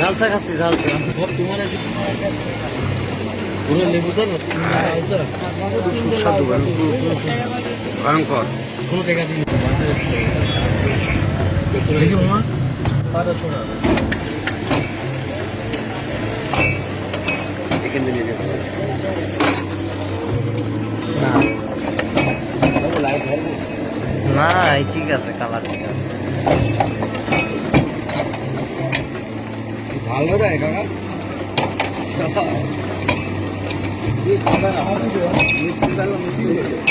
ঝালসা খাচ্ছি ঝালসা। পুরো লেবু তো? সুস্বাদু ভয়ঙ্কর। কোনো টাকা দিন দেখি মামা এখান থেকে নিয়ে না ঠিক আছে কালার ঠিক আছে। 말려다 애가가? 자. 이 가면 하는데요? 미술 달라고 미술.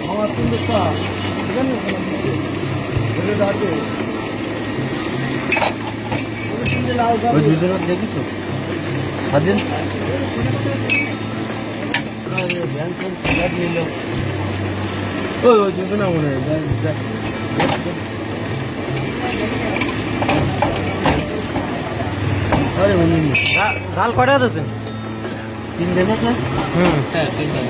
정화 뜬다. 그거는 그냥 그래도 어, 주제는 되겠죠. 다들? 어, 어 주제 나오네. ঝাল কয়টা দিয়েছেন? তিন দিন আছে হুম। হ্যাঁ তিন দিন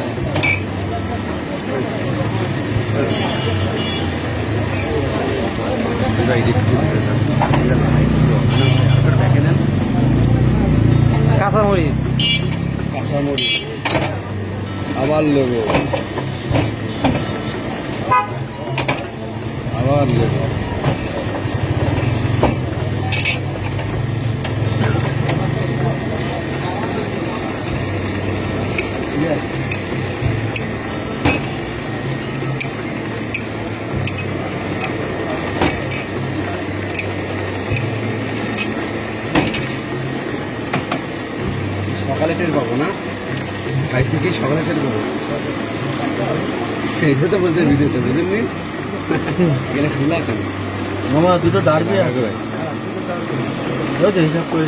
কাঁচামরিচ। কাঁচামরিচ। আবার লেবু। আবার লেবু সকালে টের পাবো না? খাইছি কি সকালে টের পাবো এটা তো বলতে ভিডিওতে বুঝলেন নি এখানে খোলা কেন? মামা দুটো ডারবি আছে। ওই হিসাব করে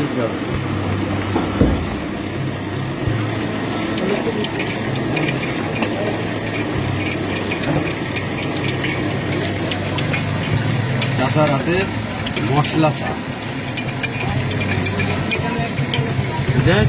চাষা রাতের মশলা চা। দেখ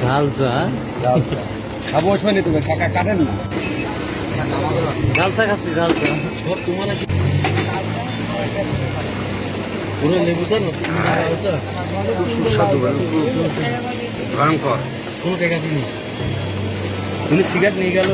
ঝালসা খাব ওই সময় কাকা কাটেন না। ঝালসা খাচ্ছি ঝালসা তোমার পুরো লেবু সুস্বাদু ভয়ঙ্কর। কোনো টাকা দিনি উনি সিগারেট নিয়ে গেল